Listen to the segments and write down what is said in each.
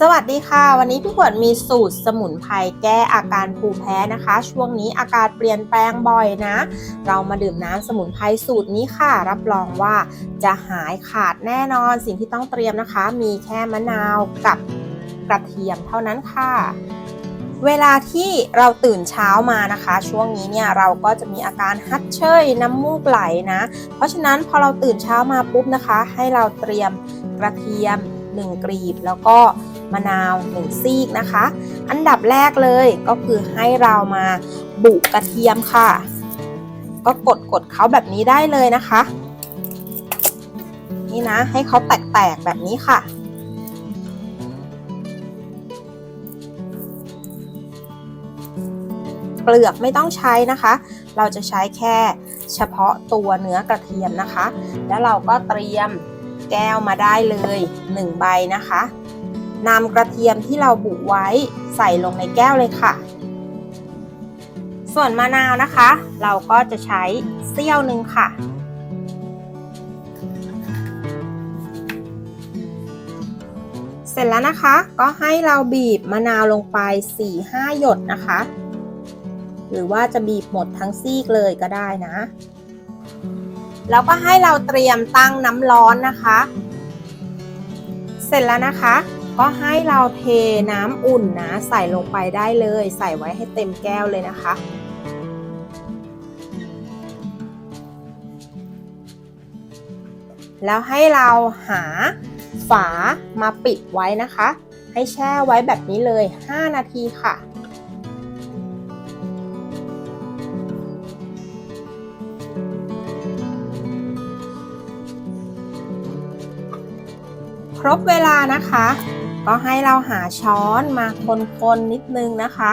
สวัสดีค่ะ วันนี้พี่ขวดมีสูตรสมุนไพรแก้อาการภูมิแพ้นะคะ ช่วงนี้อากาศเปลี่ยนแปลงบ่อยนะ เรามาดื่มน้ำสมุนไพรสูตรนี้ค่ะ รับรองว่าจะหายขาดแน่นอนสิ่งที่ต้องเตรียมนะคะ มีแค่มะนาวกับกระเทียมเท่านั้นค่ะเวลาที่เราตื่นเช้ามานะคะ ช่วงนี้เนี่ยเราก็จะมีอาการฮัดเชยน้ำมูกไหลนะ เพราะฉะนั้นพอเราตื่นเช้ามาปุ๊บนะคะ ให้เราเตรียมกระเทียม 1กรีบแล้วก็ มะนาว1ซีกนะคะ อันดับแรกเลยก็คือให้เรามาบุกระเทียมค่ะ ก็กดกดเขาแบบนี้ได้เลยนะคะ นี่นะให้เขาแตกๆแบบนี้ค่ะเปลือกไม่ต้องใช้นะคะ เราจะใช้แค่เฉพาะตัวเนื้อกระเทียมนะคะ แล้วเราก็เตรียมแก้วมาได้เลย 1 ใบนะคะ นำกระเทียมที่เราบุไว้ใส่ลงในแก้วเลยค่ะ ส่วนมะนาวนะคะ เราก็จะใช้เสี้ยวหนึ่งค่ะ เสร็จแล้วนะคะ ก็ให้เราบีบมะนาวลงไป 4-5 หยดนะคะ หรือว่าจะบีบหมดทั้งซีกเลยก็ได้นะ แล้วก็ให้เราเตรียมตั้งน้ำร้อนนะคะ เสร็จแล้วนะคะ ก็ให้เราเทน้ำอุ่นนะ ใส่ลงไปได้เลย ใส่ไว้ให้เต็มแก้วเลยนะคะ แล้วให้เราหาฝามาปิดไว้นะคะ ให้แช่ไว้แบบนี้เลย 5 นาทีค่ะ ครบเวลานะคะ ก็ให้เราหาช้อนมาคนๆนิดนึงนะคะ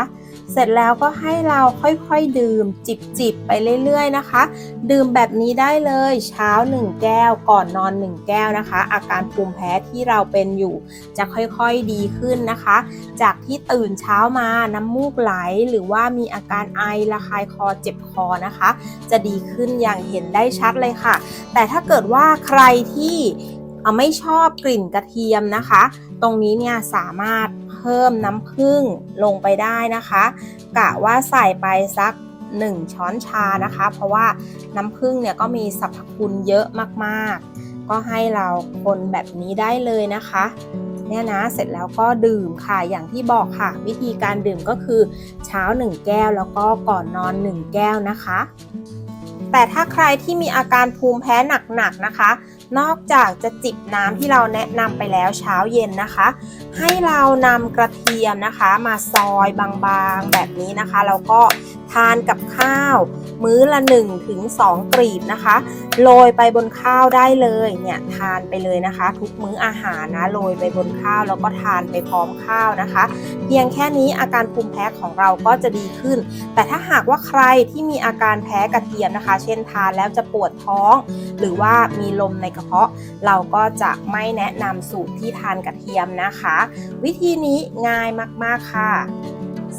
เสร็จแล้วก็ให้เราค่อยๆดื่มจิบๆไปเรื่อยๆนะคะ ดื่มแบบนี้ได้เลยเช้า 1 แก้วก่อนนอน 1 แก้วนะคะ อาการภูมิแพ้ที่เราเป็นอยู่ จะค่อยๆดีขึ้นนะคะ จากที่ตื่นเช้ามาน้ำมูกไหลหรือว่ามีอาการไอระคายคอเจ็บคอนะคะ จะดีขึ้นอย่างเห็นได้ชัดเลยค่ะ แต่ถ้าเกิดว่าใครที่ เอาไม่ชอบกลิ่นกระเทียมนะคะ ตรงนี้เนี่ยสามารถเพิ่มน้ำผึ้งลงไปได้นะคะ กะว่าใส่ไปสัก 1 ช้อนชานะคะ เพราะว่าน้ำผึ้งเนี่ยก็มีสรรพคุณเยอะมากๆ ก็ให้เราคนแบบนี้ได้เลยนะคะเนี่ยนะเสร็จแล้วก็ดื่มค่ะอย่างที่บอกค่ะ วิธีการดื่มก็คือเช้า 1 แก้วแล้วก็ก่อนนอน 1 แก้วนะคะ แต่ถ้าใครที่มีอาการภูมิแพ้หนักๆนะคะ นอกจากจะจิบน้ำที่เราแนะนำไปแล้วเช้าเย็นนะคะ ให้เรานำกระเทียมนะคะ มาซอยบางๆแบบนี้นะคะแล้วก็ ทานกับข้าว มื้อละ1ถึง2กรีบนะคะ โรยไปบนข้าวได้เลยเนี่ยทานไปเลยนะคะ ทุกมื้ออาหารนะโรยไปบนข้าวแล้วก็ทานไปพร้อมข้าวนะคะ เพียงแค่นี้อาการภูมิแพ้ของเราก็จะดีขึ้น แต่ถ้าหากว่าใครที่มีอาการแพ้กระเทียมนะคะ เช่นทานแล้วจะปวดท้อง หรือว่ามีลมในกระเพาะ เราก็จะไม่แนะนำสูตรที่ทานกระเทียมนะคะ วิธีนี้ง่ายมากๆค่ะ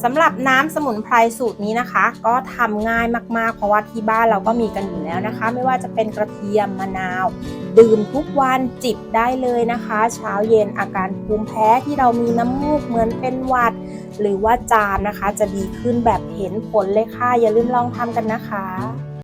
สำหรับน้ำสมุนไพรสูตรนี้นะคะ ก็ทำง่ายมากๆ เพราะว่าที่บ้านเราก็มีกันอยู่แล้วนะคะ ไม่ว่าจะเป็นกระเทียมมะนาว ดื่มทุกวันจิบได้เลยนะคะ เช้าเย็นอาการภูมิแพ้ที่เรามีน้ำมูกเหมือนเป็นหวัด หรือว่าจามนะคะ จะดีขึ้นแบบเห็นผลเลยค่ะ อย่าลืมลองทำกันนะคะ